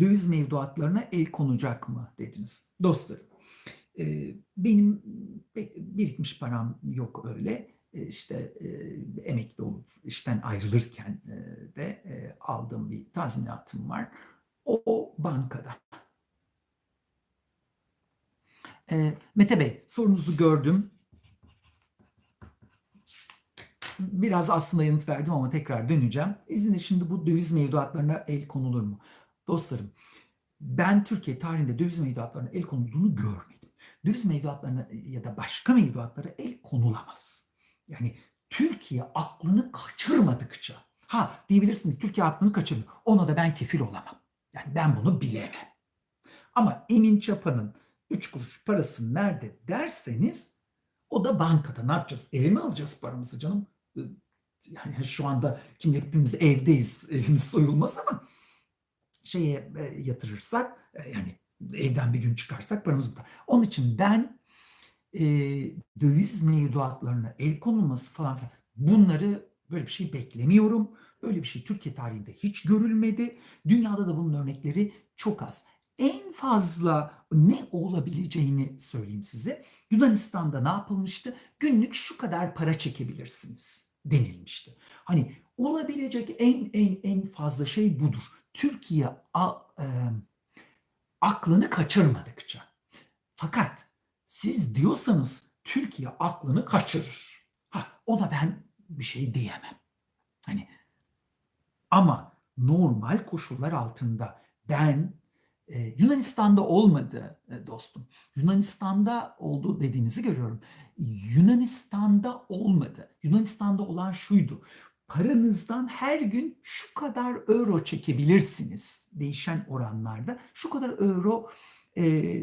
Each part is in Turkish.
döviz mevduatlarına el konacak mı dediniz. Dostlarım e, benim be- birikmiş param yok öyle. E, işte e, emekli olup işten ayrılırken de aldığım bir tazminatım var. O, bankada. Mete Bey sorunuzu gördüm. Biraz aslında yanıt verdim ama tekrar döneceğim. İzninle şimdi bu döviz mevduatlarına el konulur mu? Dostlarım ben Türkiye tarihinde döviz mevduatlarına el konulduğunu görmedim. Döviz mevduatlarına ya da başka mevduatlara el konulamaz. Yani Türkiye aklını kaçırmadıkça ha diyebilirsiniz Türkiye aklını kaçırdı. Ona da ben kefil olamam. Yani ben bunu bilemem. Ama Emin Çapa'nın 3 kuruş parası nerede derseniz o da bankada ne yapacağız? Eve mi alacağız paramızı canım? Yani şu anda kim hepimiz evdeyiz, evimiz soyulmaz ama şeye e, yatırırsak e, yani evden bir gün çıkarsak paramız burada. Onun için ben e, döviz mevduatlarına el konulması falan filan bunları böyle bir şey beklemiyorum. Öyle bir şey Türkiye tarihinde hiç görülmedi. Dünyada da bunun örnekleri çok az. En fazla ne olabileceğini söyleyeyim size. Yunanistan'da ne yapılmıştı? Günlük şu kadar para çekebilirsiniz denilmişti. Hani olabilecek en en en fazla şey budur. Türkiye a, e, aklını kaçırmadıkça. Fakat siz diyorsanız Türkiye aklını kaçırır. Ha, ona ben bir şey diyemem. Hani ama normal koşullar altında ben e, Yunanistan'da olmadı e, dostum. Yunanistan'da oldu dediğinizi görüyorum. Yunanistan'da olmadı. Yunanistan'da olan şuydu paranızdan her gün şu kadar euro çekebilirsiniz değişen oranlarda şu kadar euro e,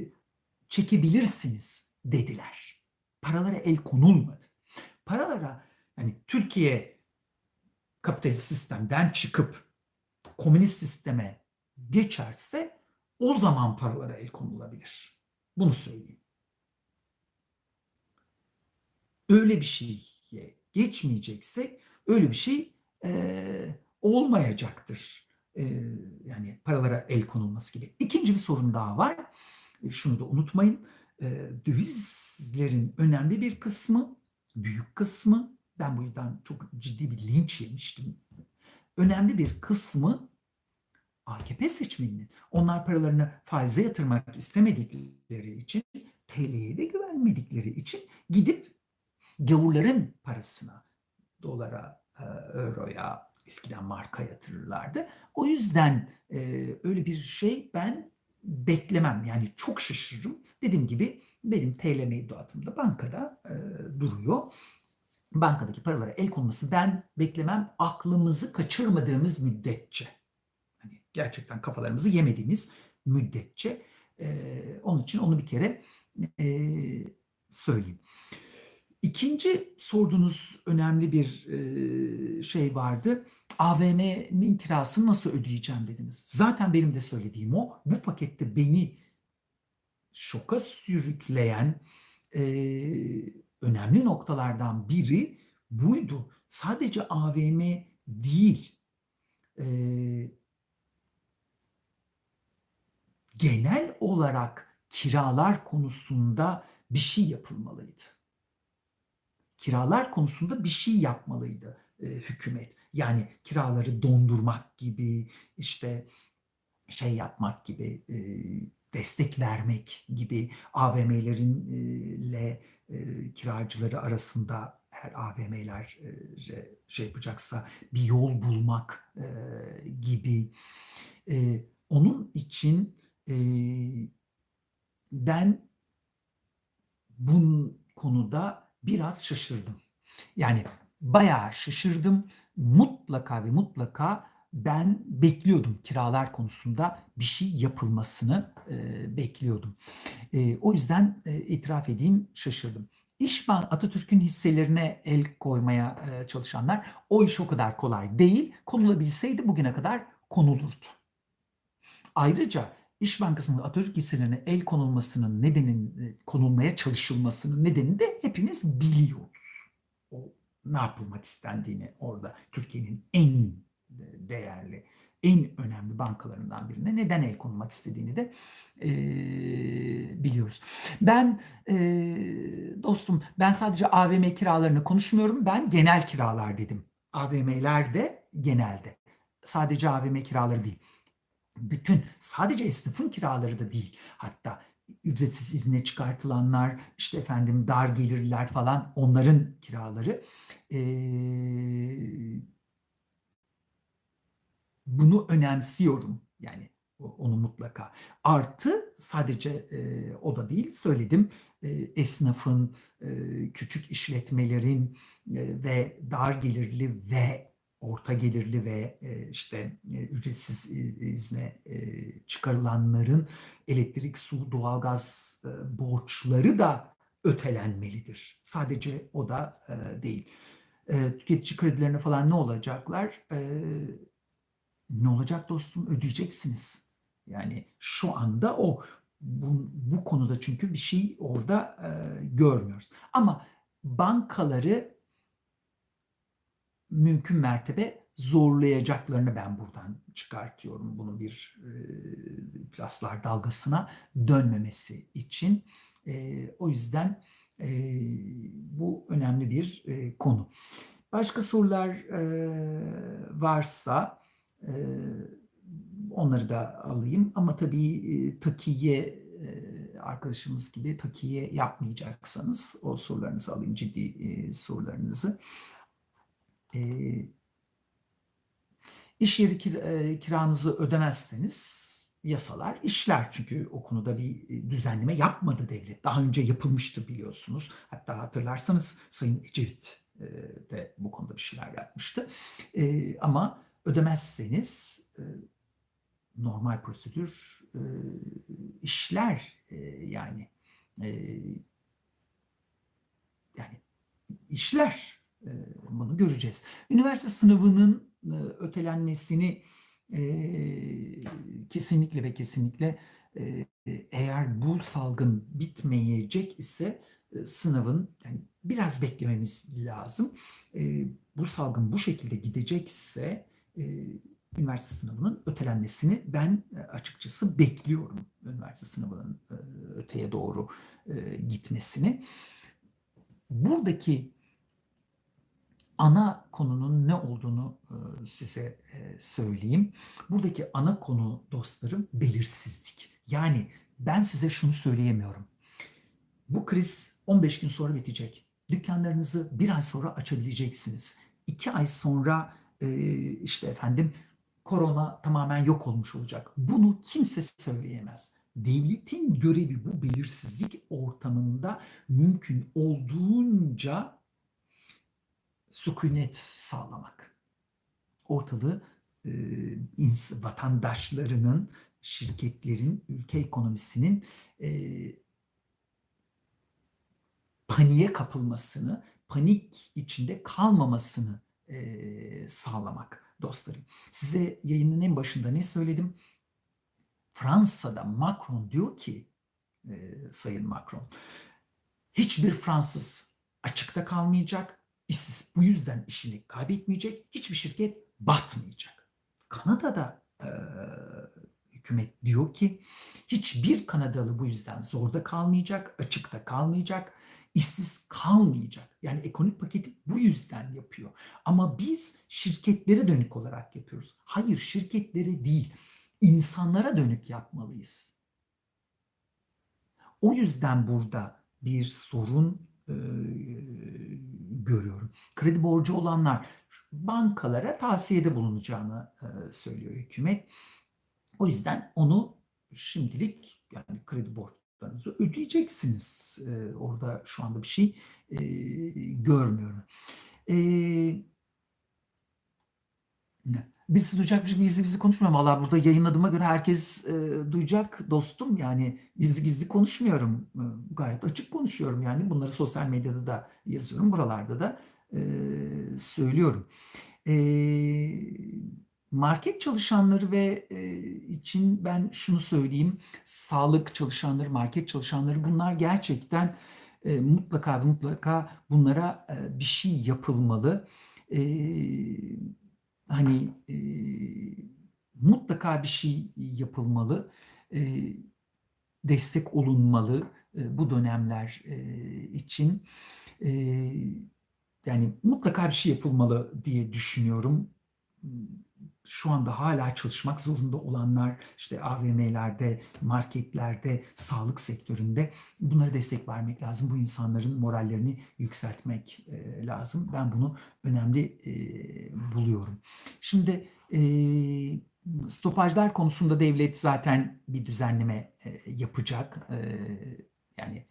çekebilirsiniz dediler. Paralara el konulmadı. Paralara yani Türkiye kapitalist sistemden çıkıp komünist sisteme geçerse o zaman paralara el konulabilir. Bunu söyleyeyim. Öyle bir şeye geçmeyeceksek öyle bir şey e, olmayacaktır. E, yani paralara el konulması gibi. İkinci bir sorun daha var. E, şunu da unutmayın. E, dövizlerin önemli bir kısmı, büyük kısmı, ben bu yüzden çok ciddi bir linç yemiştim. Önemli bir kısmı AKP seçmeninin. Onlar paralarını faize yatırmak istemedikleri için, TL'ye de güvenmedikleri için gidip gavurların parasına, dolara, e, euroya, eskiden marka yatırırlardı. O yüzden e, öyle bir şey ben beklemem. Yani çok şaşırırım. Dediğim gibi benim TL mevduatım da bankada e, duruyor. Bankadaki paralara el konması ben beklemem aklımızı kaçırmadığımız müddetçe. Hani gerçekten kafalarımızı yemediğimiz müddetçe. E, onun için onu bir kere e, söyleyeyim. İkinci sorduğunuz önemli bir e, şey vardı. AVM'nin kirasını nasıl ödeyeceğim dediniz. Zaten benim de söylediğim o. Bu pakette beni şoka sürükleyen e, önemli noktalardan biri buydu. Sadece AVM değil. E, genel olarak kiralar konusunda bir şey yapılmalıydı kiralar konusunda bir şey yapmalıydı e, hükümet. Yani kiraları dondurmak gibi, işte şey yapmak gibi, e, destek vermek gibi AVM'lerinle e, kiracıları arasında her AVM'ler e, şey yapacaksa bir yol bulmak e, gibi. E, onun için e, ben bu konuda biraz şaşırdım. Yani bayağı şaşırdım. Mutlaka ve mutlaka ben bekliyordum kiralar konusunda bir şey yapılmasını e, bekliyordum. E, o yüzden e, itiraf edeyim şaşırdım. İşban Atatürk'ün hisselerine el koymaya e, çalışanlar o iş o kadar kolay değil. Konulabilseydi bugüne kadar konulurdu. Ayrıca İş Bankası'nın Atatürk hisselerine el konulmasının nedenin konulmaya çalışılmasının nedenini de hepimiz biliyoruz. O ne yapılmak istendiğini orada Türkiye'nin en değerli en önemli bankalarından birine neden el konulmak istediğini de e, biliyoruz. Ben e, dostum ben sadece AVM kiralarını konuşmuyorum. Ben genel kiralar dedim. AVM'ler de genelde. Sadece AVM kiraları değil. Bütün sadece esnafın kiraları da değil. Hatta ücretsiz izne çıkartılanlar, işte efendim dar gelirliler falan onların kiraları. Ee, bunu önemsiyorum. Yani onu mutlaka. Artı sadece e, o da değil söyledim e, esnafın, e, küçük işletmelerin e, ve dar gelirli ve orta gelirli ve e, işte e, ücretsiz izne e, çıkarılanların elektrik, su, doğalgaz borçları da ötelenmelidir. Sadece o da değil. Tüketici kredilerine falan ne olacaklar? Ne olacak dostum? Ödeyeceksiniz. Yani şu anda o bu, bu konuda çünkü bir şey orada e, görmüyoruz. Ama bankaları mümkün mertebe zorlayacaklarını ben buradan çıkartıyorum. Bunun bir e, plaslar dalgasına dönmemesi için. E, o yüzden e, bu önemli bir e, konu. Başka sorular e, varsa e, onları da alayım. Ama tabii e, takiye e, arkadaşımız gibi takiye yapmayacaksanız o sorularınızı alayım ciddi e, sorularınızı. E, iş yeri kiranızı ödemezseniz yasalar işler. Çünkü o konuda bir düzenleme yapmadı devlet. Daha önce yapılmıştı biliyorsunuz. Hatta hatırlarsanız Sayın Ecevit de bu konuda bir şeyler yapmıştı. Ama ödemezseniz normal prosedür işler yani yani işler bunu göreceğiz. Üniversite sınavının ötelenmesini kesinlikle ve kesinlikle eğer bu salgın bitmeyecek ise sınavın yani biraz beklememiz lazım. Bu salgın bu şekilde gidecekse üniversite sınavının ötelenmesini ben açıkçası bekliyorum. Üniversite sınavının öteye doğru gitmesini. Buradaki ana konunun ne olduğunu size söyleyeyim. Buradaki ana konu dostlarım belirsizlik. Yani ben size şunu söyleyemiyorum. Bu kriz 15 gün sonra bitecek. Dükkanlarınızı bir ay sonra açabileceksiniz. İki ay sonra işte efendim korona tamamen yok olmuş olacak. Bunu kimse söyleyemez. Devletin görevi bu belirsizlik ortamında mümkün olduğunca sükunet sağlamak. Ortalığı e, vatandaşlarının, şirketlerin, ülke ekonomisinin e, paniğe kapılmasını, panik içinde kalmamasını e, sağlamak dostlarım. Size yayının en başında ne söyledim? Fransa'da Macron diyor ki, e, Sayın Macron, hiçbir Fransız açıkta kalmayacak, işsiz bu yüzden işini kaybetmeyecek, hiçbir şirket batmayacak. Kanada'da e, hükümet diyor ki hiçbir Kanadalı bu yüzden zorda kalmayacak, açıkta kalmayacak, işsiz kalmayacak. Yani ekonomik paketi bu yüzden yapıyor. Ama biz şirketlere dönük olarak yapıyoruz. Hayır şirketlere değil, insanlara dönük yapmalıyız. O yüzden burada bir sorun e, görüyorum. Kredi borcu olanlar bankalara tavsiyede bulunacağını e, söylüyor hükümet. O yüzden onu şimdilik yani kredi borçlarınızı ödeyeceksiniz. E, orada şu anda bir şey e, görmüyorum. E, biz duyacakmış gibi gizli gizli konuşmuyorum. Valla burada yayınladığıma göre herkes e, duyacak dostum. Yani gizli gizli konuşmuyorum. E, gayet açık konuşuyorum yani. Bunları sosyal medyada da yazıyorum. Buralarda da e, söylüyorum. E, market çalışanları ve e, için ben şunu söyleyeyim. Sağlık çalışanları, market çalışanları bunlar gerçekten e, mutlaka mutlaka bunlara e, bir şey yapılmalı. E, hani e, mutlaka bir şey yapılmalı. E, destek olunmalı e, bu dönemler e, için. E, yani mutlaka bir şey yapılmalı diye düşünüyorum. Şu anda hala çalışmak zorunda olanlar işte AVM'lerde, marketlerde, sağlık sektöründe bunlara destek vermek lazım. Bu insanların morallerini yükseltmek e, lazım. Ben bunu önemli e, buluyorum. Şimdi e, stopajlar konusunda devlet zaten bir düzenleme yapacak. Yani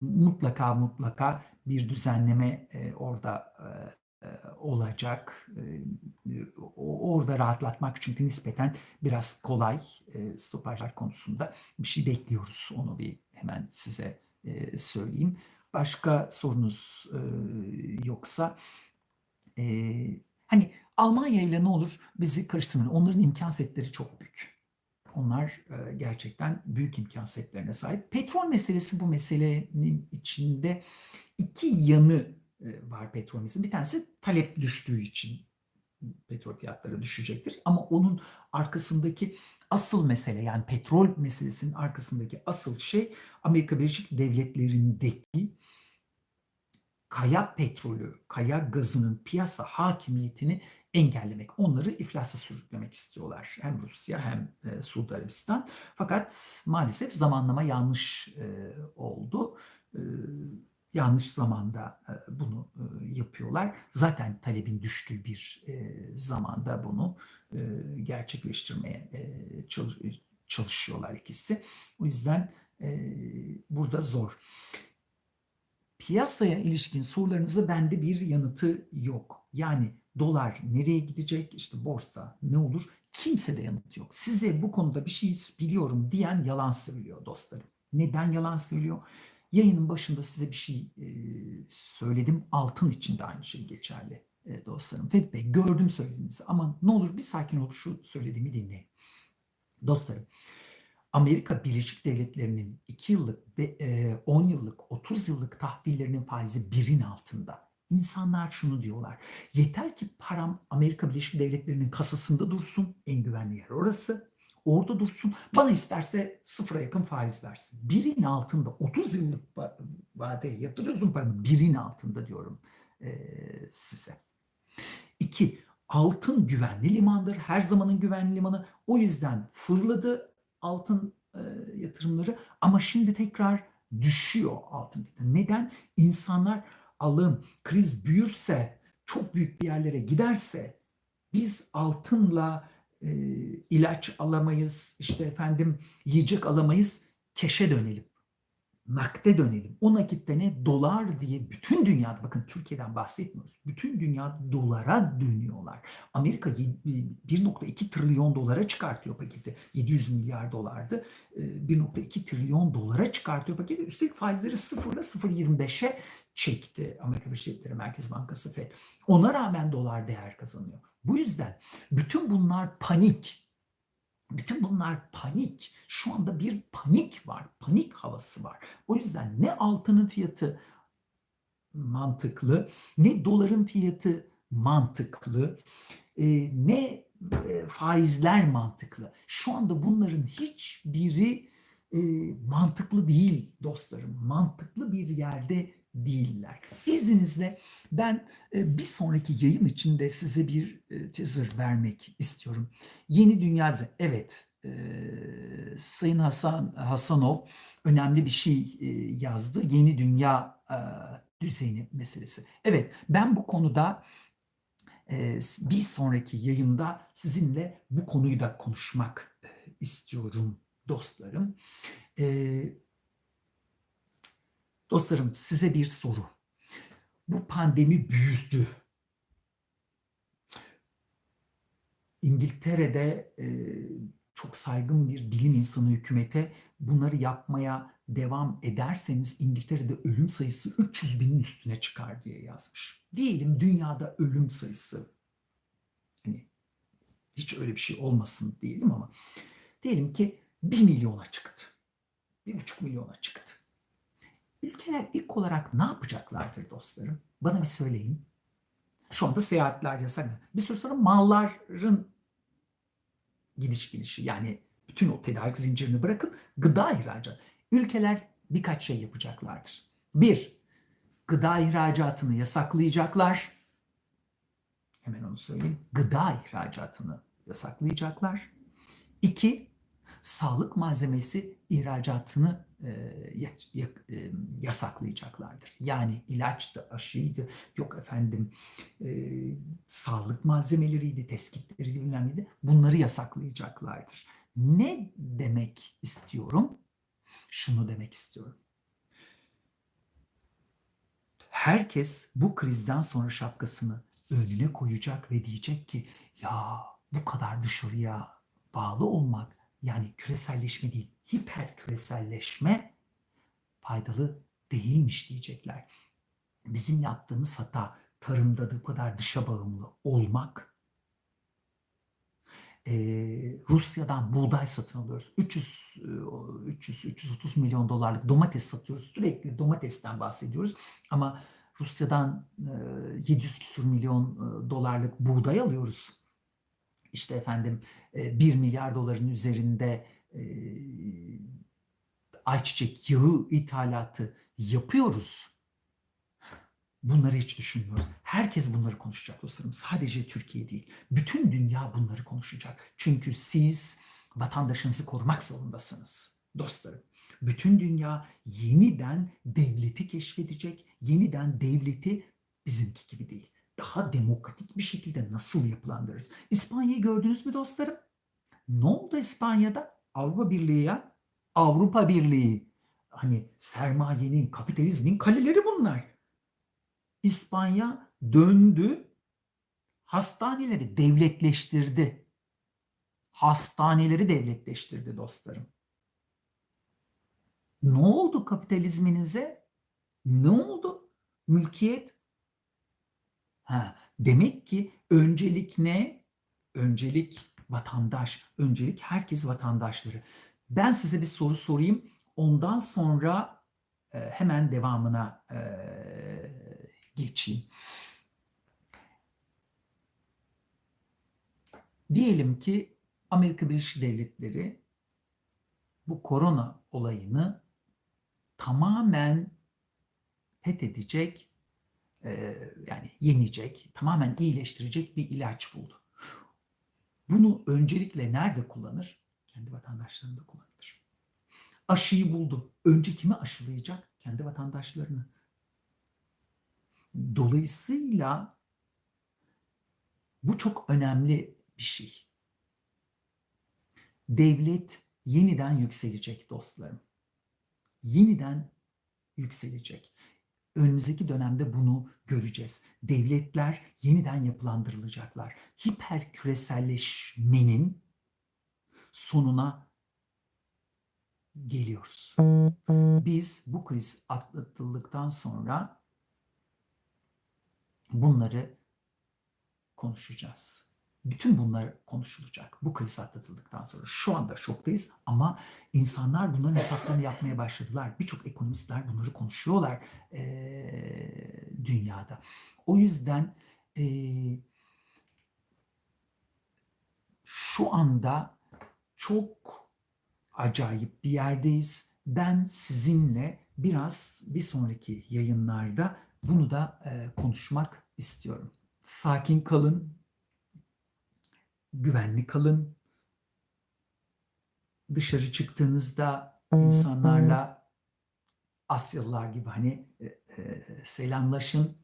mutlaka mutlaka bir düzenleme orada olacak. E, orada rahatlatmak çünkü nispeten biraz kolay e, stopajlar konusunda bir şey bekliyoruz. Onu bir hemen size e, söyleyeyim. Başka sorunuz e, yoksa e, hani Almanya ile ne olur bizi karıştırmayın. Onların imkan setleri çok büyük. Onlar e, gerçekten büyük imkan setlerine sahip. Petrol meselesi bu meselenin içinde iki yanı e, var petrol meselesi. Bir tanesi talep düştüğü için petrol fiyatları düşecektir. Ama onun arkasındaki asıl mesele yani petrol meselesinin arkasındaki asıl şey Amerika Birleşik Devletleri'ndeki kaya petrolü, kaya gazının piyasa hakimiyetini engellemek, onları iflasa sürüklemek istiyorlar. Hem Rusya hem e, Suudi Arabistan. Fakat maalesef zamanlama yanlış e, oldu. E, yanlış zamanda e, bunu e, yapıyorlar. Zaten talebin düştüğü bir e, zamanda bunu gerçekleştirmeye çalış, çalışıyorlar ikisi. O yüzden burada zor. Piyasaya ilişkin sorularınızı bende bir yanıtı yok. Yani dolar nereye gidecek, işte borsa ne olur kimse de yanıt yok. Size bu konuda bir şey biliyorum diyen yalan söylüyor dostlarım. Neden yalan söylüyor? Yayının başında size bir şey e, söyledim. Altın için de aynı şey geçerli e, dostlarım. Fethi Bey gördüm söylediğinizi ama ne olur bir sakin ol şu söylediğimi dinleyin. Dostlarım Amerika Birleşik Devletleri'nin 2 yıllık, 10 yıllık, 30 yıllık tahvillerinin faizi birin altında. İnsanlar şunu diyorlar. Yeter ki param Amerika Birleşik Devletleri'nin kasasında dursun. En güvenli yer orası. Orada dursun. Bana isterse sıfıra yakın faiz versin. Birin altında 30 yıllık vadeye yatırıyorsun paranı. Birin altında diyorum e, size. İki, altın güvenli limandır. Her zamanın güvenli limanı. O yüzden fırladı altın e, yatırımları ama şimdi tekrar düşüyor altın. Neden? İnsanlar alım, kriz büyürse, çok büyük bir yerlere giderse biz altınla e, ilaç alamayız, işte efendim yiyecek alamayız, keşe dönelim nakde dönelim. O nakitte ne? Dolar diye bütün dünyada bakın Türkiye'den bahsetmiyoruz. Bütün dünya dolara dönüyorlar. Amerika 1.2 trilyon dolara çıkartıyor paketi. 700 milyar dolardı. 1.2 trilyon dolara çıkartıyor paketi. Üstelik faizleri sıfırla 0.25'e çekti Amerika Birleşik Devletleri Merkez Bankası FED. Ona rağmen dolar değer kazanıyor. Bu yüzden bütün bunlar panik bütün bunlar panik. Şu anda bir panik var. Panik havası var. O yüzden ne altının fiyatı mantıklı, ne doların fiyatı mantıklı, e, ne e, faizler mantıklı. Şu anda bunların hiçbiri e, mantıklı değil dostlarım. Mantıklı bir yerde değiller. İzninizle ben e, bir sonraki yayın içinde size bir e, teaser vermek istiyorum. Yeni Dünya evet e, Sayın Hasan Hasanov önemli bir şey yazdı. Yeni Dünya düzeni meselesi. Evet ben bu konuda bir sonraki yayında sizinle bu konuyu da konuşmak istiyorum dostlarım. Dostlarım size bir soru. Bu pandemi büyüdü. İngiltere'de e, çok saygın bir bilim insanı hükümete bunları yapmaya devam ederseniz İngiltere'de ölüm sayısı 300 binin üstüne çıkar diye yazmış. Diyelim dünyada ölüm sayısı hani hiç öyle bir şey olmasın diyelim ama diyelim ki 1 milyona çıktı. 1,5 milyona çıktı. Ülkeler ilk olarak ne yapacaklardır dostlarım? Bana bir söyleyin. Şu anda seyahatler yasak. Bir süre sonra malların gidiş gelişi yani bütün o tedarik zincirini bırakın gıda ihracat. Ülkeler birkaç şey yapacaklardır. Bir, gıda ihracatını yasaklayacaklar. Hemen onu söyleyeyim. Gıda ihracatını yasaklayacaklar. İki, sağlık malzemesi ihracatını ya- ya- yasaklayacaklardır. Yani ilaçtı, aşıydı, yok efendim e, sağlık malzemeleriydi, teskitleriydi, bilmem neydi. Bunları yasaklayacaklardır. Ne demek istiyorum? Şunu demek istiyorum. Herkes bu krizden sonra şapkasını önüne koyacak ve diyecek ki ya bu kadar dışarıya bağlı olmak yani küreselleşme değil hiper küreselleşme faydalı değilmiş diyecekler. Bizim yaptığımız hata tarımda da bu kadar dışa bağımlı olmak. Ee, Rusya'dan buğday satın alıyoruz. 300 e, 300 330 milyon dolarlık domates satıyoruz. Sürekli domatesten bahsediyoruz. Ama Rusya'dan e, 700 küsur milyon e, dolarlık buğday alıyoruz. İşte efendim e, 1 milyar doların üzerinde e, ayçiçek yağı ithalatı yapıyoruz. Bunları hiç düşünmüyoruz. Herkes bunları konuşacak dostlarım. Sadece Türkiye değil. Bütün dünya bunları konuşacak. Çünkü siz vatandaşınızı korumak zorundasınız dostlarım. Bütün dünya yeniden devleti keşfedecek. Yeniden devleti bizimki gibi değil. Daha demokratik bir şekilde nasıl yapılandırırız? İspanya'yı gördünüz mü dostlarım? Ne oldu İspanya'da? Avrupa Birliği ya. Avrupa Birliği. Hani sermayenin, kapitalizmin kaleleri bunlar. İspanya döndü, hastaneleri devletleştirdi. Hastaneleri devletleştirdi dostlarım. Ne oldu kapitalizminize? Ne oldu? Mülkiyet. Ha, demek ki öncelik ne? Öncelik vatandaş, öncelik herkes vatandaşları. Ben size bir soru sorayım. Ondan sonra e, hemen devamına e, geçeyim. Diyelim ki Amerika Birleşik Devletleri bu korona olayını tamamen fethedecek, yani yenecek, tamamen iyileştirecek bir ilaç buldu. Bunu öncelikle nerede kullanır? Kendi vatandaşlarında kullanır. Aşıyı buldu. Önce kimi aşılayacak? Kendi vatandaşlarını. Dolayısıyla bu çok önemli bir şey. Devlet yeniden yükselecek dostlarım. Yeniden yükselecek. Önümüzdeki dönemde bunu göreceğiz. Devletler yeniden yapılandırılacaklar. Hiper küreselleşmenin sonuna geliyoruz. Biz bu kriz atlatıldıktan sonra bunları konuşacağız. Bütün bunlar konuşulacak bu kriz atlatıldıktan sonra. Şu anda şoktayız ama insanlar bunların hesaplarını yapmaya başladılar. Birçok ekonomistler bunları konuşuyorlar eee, dünyada. O yüzden eee, şu anda çok acayip bir yerdeyiz. Ben sizinle biraz bir sonraki yayınlarda bunu da e, konuşmak istiyorum. Sakin kalın, güvenli kalın. Dışarı çıktığınızda insanlarla Asyalılar gibi hani e, e, selamlaşın.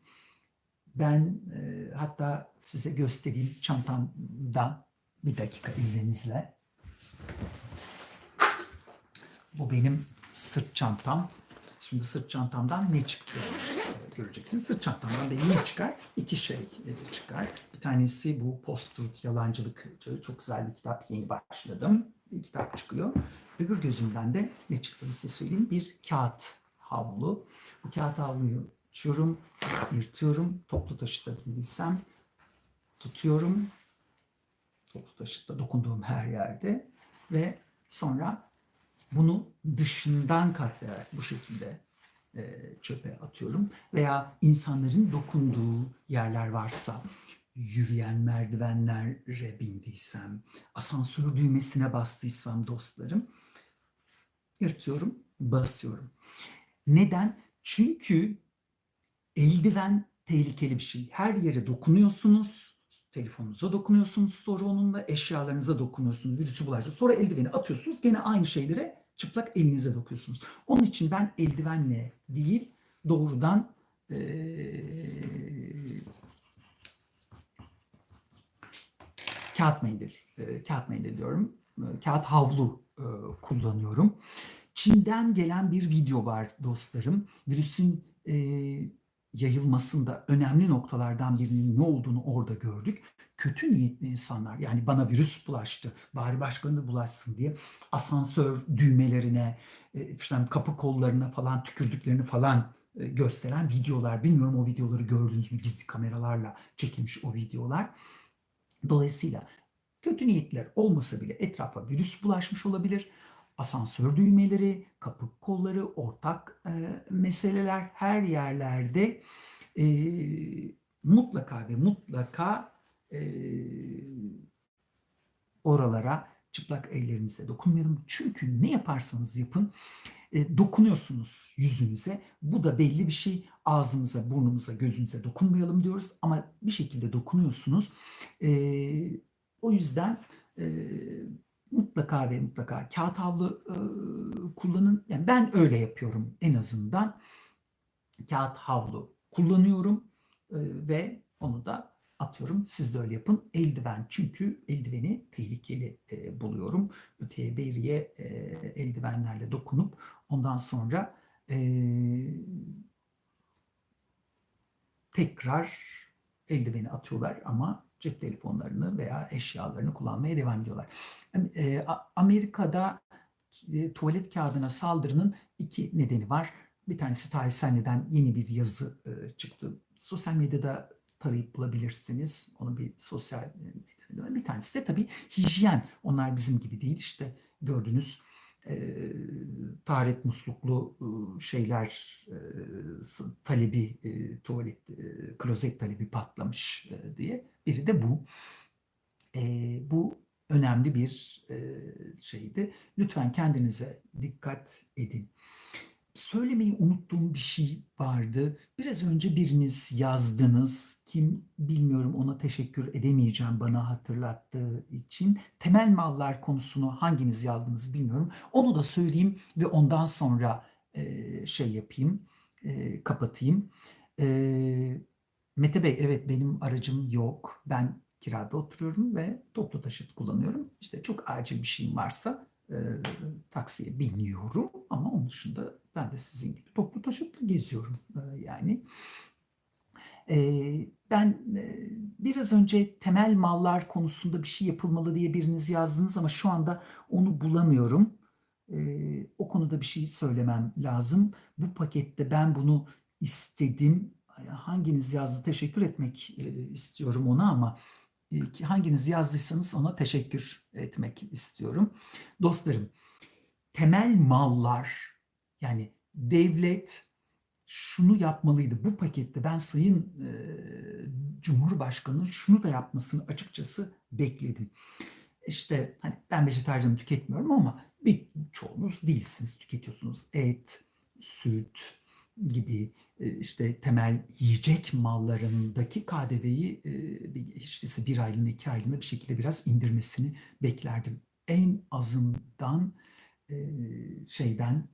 Ben e, hatta size göstereyim çantamda bir dakika izninizle. Bu benim sırt çantam. Şimdi sırt çantamdan ne çıktı göreceksin. Sırt çantamdan da ne çıkar? İki şey e, çıkar. Bir tanesi bu Post-Truth Yalancılık. Çok güzel bir kitap. Yeni başladım. Bir kitap çıkıyor. Öbür gözümden de ne çıktığını size söyleyeyim. Bir kağıt havlu. Bu kağıt havluyu açıyorum, yırtıyorum. Toplu taşıta bindiysem tutuyorum. Toplu taşıtta dokunduğum her yerde ve sonra bunu dışından katlayarak bu şekilde çöpe atıyorum. Veya insanların dokunduğu yerler varsa, yürüyen merdivenlere bindiysem, asansör düğmesine bastıysam dostlarım, yırtıyorum, basıyorum. Neden? Çünkü eldiven tehlikeli bir şey. Her yere dokunuyorsunuz, telefonunuza dokunuyorsunuz sonra onunla eşyalarınıza dokunuyorsunuz, virüsü bulaşıyor. Sonra eldiveni atıyorsunuz, gene aynı şeylere çıplak elinize dokuyorsunuz. Onun için ben eldivenle değil, doğrudan eee kağıt mendil, e, kağıt mendil diyorum, e, kağıt havlu e, kullanıyorum. Çin'den gelen bir video var dostlarım. Virüsün e, yayılmasında önemli noktalardan birinin ne olduğunu orada gördük. Kötü niyetli insanlar yani bana virüs bulaştı, bari başkalarına bulaşsın diye asansör düğmelerine, e, işte kapı kollarına falan tükürdüklerini falan e, gösteren videolar. Bilmiyorum o videoları gördünüz mü? Gizli kameralarla çekilmiş o videolar. Dolayısıyla kötü niyetler olmasa bile etrafa virüs bulaşmış olabilir. Asansör düğmeleri, kapı kolları, ortak e, meseleler her yerlerde e, mutlaka ve mutlaka e, oralara çıplak ellerinizle dokunmayalım. Çünkü ne yaparsanız yapın e, dokunuyorsunuz yüzünüze. Bu da belli bir şey. Ağzınıza, burnunuza, gözünüze dokunmayalım diyoruz ama bir şekilde dokunuyorsunuz. E, o yüzden e, mutlaka ve mutlaka kağıt havlu e, kullanın. Yani ben öyle yapıyorum en azından. Kağıt havlu kullanıyorum e, ve onu da atıyorum. Siz de öyle yapın. Eldiven çünkü eldiveni tehlikeli e, buluyorum. Öteye beriye e, eldivenlerle dokunup ondan sonra e, tekrar eldiveni atıyorlar ama cep telefonlarını veya eşyalarını kullanmaya devam ediyorlar. E, Amerika'da e, tuvalet kağıdına saldırının iki nedeni var. Bir tanesi tarihsel neden yeni bir yazı e, çıktı. Sosyal medyada tarayıp bulabilirsiniz. Onun bir sosyal medyada. Bir tanesi de tabii hijyen. Onlar bizim gibi değil. İşte gördüğünüz e, taharet musluklu e, şeyler e, talebi, e, tuvalet, e, klozet talebi patlamış e, diye. Biri de bu. E, bu önemli bir e, şeydi. Lütfen kendinize dikkat edin söylemeyi unuttuğum bir şey vardı. Biraz önce biriniz yazdınız. Kim bilmiyorum ona teşekkür edemeyeceğim bana hatırlattığı için. Temel mallar konusunu hanginiz yazdınız bilmiyorum. Onu da söyleyeyim ve ondan sonra e, şey yapayım, e, kapatayım. E, Mete Bey evet benim aracım yok. Ben kirada oturuyorum ve toplu taşıt kullanıyorum. İşte çok acil bir şeyim varsa e, taksiye biniyorum ama onun dışında ben de sizin gibi toplu taşıtla geziyorum e, yani. E, ben e, biraz önce temel mallar konusunda bir şey yapılmalı diye biriniz yazdınız ama şu anda onu bulamıyorum. E, o konuda bir şey söylemem lazım. Bu pakette ben bunu istedim. Hanginiz yazdı teşekkür etmek e, istiyorum ona ama hanginiz yazdıysanız ona teşekkür etmek istiyorum. Dostlarım, temel mallar yani devlet şunu yapmalıydı. Bu pakette ben Sayın e, Cumhurbaşkanı'nın şunu da yapmasını açıkçası bekledim. İşte hani ben vejetaryenim tüketmiyorum ama bir çoğunuz değilsiniz tüketiyorsunuz. Et, süt, gibi e, işte temel yiyecek mallarındaki KDV'yi e, değilse bir aylığına iki aylığına bir şekilde biraz indirmesini beklerdim. En azından e, şeyden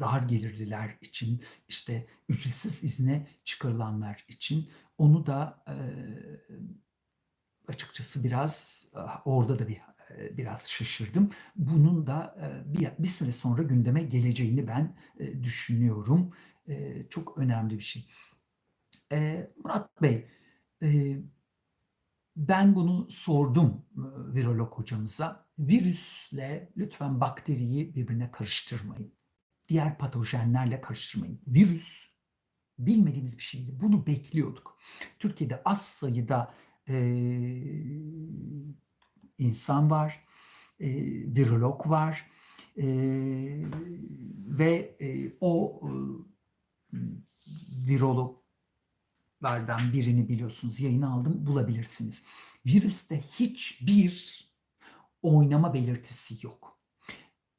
dar gelirliler için işte ücretsiz izne çıkarılanlar için onu da açıkçası biraz orada da bir biraz şaşırdım. Bunun da bir, bir süre sonra gündeme geleceğini ben düşünüyorum. Çok önemli bir şey. Murat Bey, ben bunu sordum virolog hocamıza. Virüsle lütfen bakteriyi birbirine karıştırmayın. Diğer patojenlerle karıştırmayın. Virüs bilmediğimiz bir şeydi. Bunu bekliyorduk. Türkiye'de az sayıda e, insan var, e, virolog var e, ve e, o e, virologlardan birini biliyorsunuz. Yayını aldım bulabilirsiniz. Virüste hiçbir oynama belirtisi yok.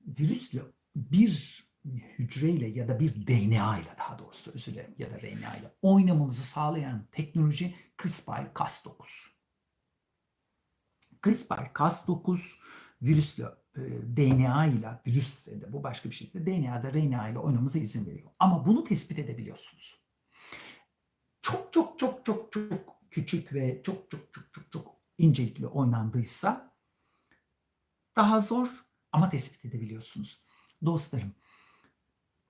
Virüsle bir hücreyle ya da bir DNA ile daha doğrusu özür dilerim ya da RNA ile oynamamızı sağlayan teknoloji CRISPR-Cas9. CRISPR-Cas9 virüsle e, DNA ile virüs de bu başka bir şey DNA'da RNA ile oynamamıza izin veriyor. Ama bunu tespit edebiliyorsunuz. Çok çok çok çok çok küçük ve çok çok çok çok çok incelikli oynandıysa daha zor ama tespit edebiliyorsunuz. Dostlarım,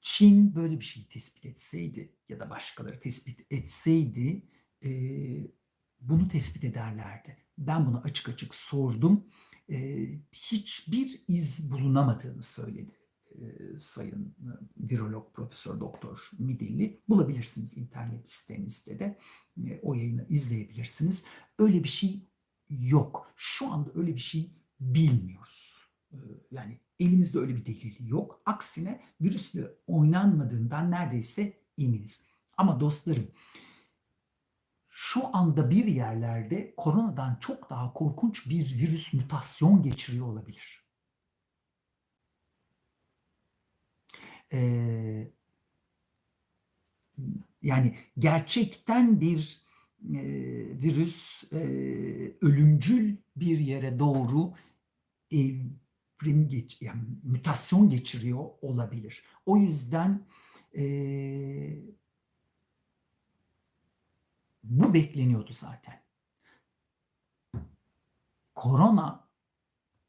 Çin böyle bir şeyi tespit etseydi ya da başkaları tespit etseydi e, bunu tespit ederlerdi. Ben bunu açık açık sordum. E, hiçbir iz bulunamadığını söyledi e, Sayın e, Virolog Profesör Doktor Midilli. Bulabilirsiniz internet sitemizde de. E, o yayını izleyebilirsiniz. Öyle bir şey yok. Şu anda öyle bir şey bilmiyoruz. E, yani elimizde öyle bir delil yok. Aksine virüsle oynanmadığından neredeyse eminiz. Ama dostlarım şu anda bir yerlerde koronadan çok daha korkunç bir virüs mutasyon geçiriyor olabilir. Ee, yani gerçekten bir e, virüs e, ölümcül bir yere doğru evrim geç, yani mutasyon geçiriyor olabilir. O yüzden e, bu bekleniyordu zaten. Korona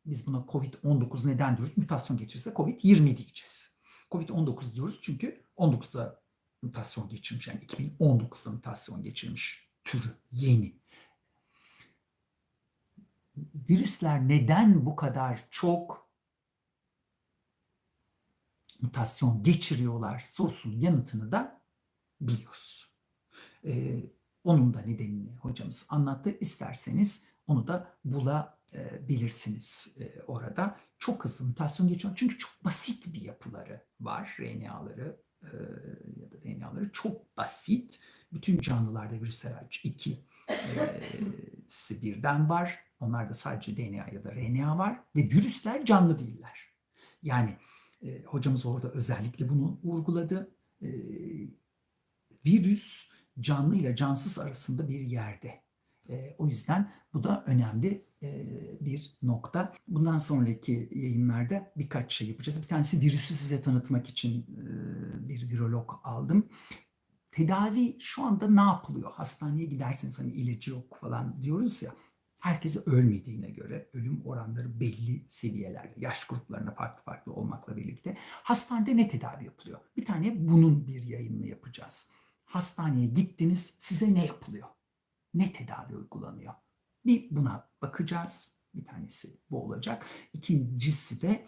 biz buna Covid-19 neden diyoruz? Mutasyon geçirirse Covid-20 diyeceğiz. Covid-19 diyoruz çünkü 19'da mutasyon geçirmiş. Yani 2019'da mutasyon geçirmiş türü yeni. Virüsler neden bu kadar çok mutasyon geçiriyorlar sorusunun yanıtını da biliyoruz. Ee, onun da nedenini hocamız anlattı. İsterseniz onu da bulabilirsiniz e, orada. Çok hızlı mutasyon geçiyor. Çünkü çok basit bir yapıları var. RNA'ları e, ya da DNA'ları çok basit. Bütün canlılarda virüsler hariç iki e, birden var. Onlarda sadece DNA ya da RNA var ve virüsler canlı değiller. Yani e, hocamız orada özellikle bunu vurguladı. E, virüs canlı ile cansız arasında bir yerde. E, o yüzden bu da önemli e, bir nokta. Bundan sonraki yayınlarda birkaç şey yapacağız. Bir tanesi virüsü size tanıtmak için e, bir virolog aldım. Tedavi şu anda ne yapılıyor? Hastaneye giderseniz hani ilacı yok falan diyoruz ya. Herkese ölmediğine göre ölüm oranları belli seviyelerde. Yaş gruplarına farklı farklı olmakla birlikte. Hastanede ne tedavi yapılıyor? Bir tane bunun bir yayınını yapacağız hastaneye gittiniz size ne yapılıyor? Ne tedavi uygulanıyor? Bir buna bakacağız. Bir tanesi bu olacak. İkincisi de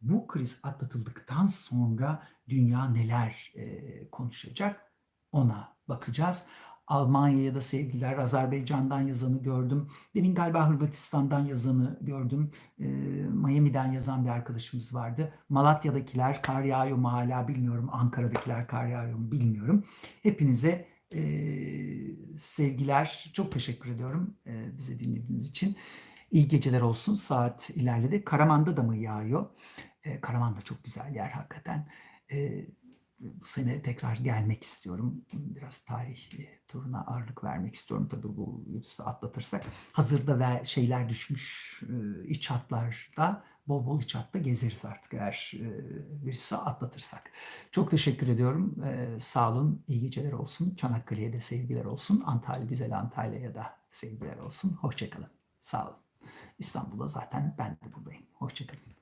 bu kriz atlatıldıktan sonra dünya neler e, konuşacak ona bakacağız. Almanya'ya da sevgiler, Azerbaycan'dan yazanı gördüm. Demin galiba Hırvatistan'dan yazanı gördüm. E, Miami'den yazan bir arkadaşımız vardı. Malatya'dakiler kar yağıyor mu hala bilmiyorum. Ankara'dakiler kar yağıyor mu bilmiyorum. Hepinize e, sevgiler. Çok teşekkür ediyorum e, bizi dinlediğiniz için. İyi geceler olsun. Saat ilerledi. Karaman'da da mı yağıyor? E, Karaman da çok güzel yer hakikaten. E, bu sene tekrar gelmek istiyorum. Biraz tarih e, turuna ağırlık vermek istiyorum tabii bu virüsü atlatırsak. Hazırda ve şeyler düşmüş e, iç hatlarda bol bol iç hatta gezeriz artık eğer e, virüsü atlatırsak. Çok teşekkür ediyorum. Sağ olun. İyi geceler olsun. Çanakkale'ye de sevgiler olsun. Antalya, güzel Antalya'ya da sevgiler olsun. Hoşçakalın. Sağ olun. İstanbul'da zaten ben de buradayım. Hoşçakalın.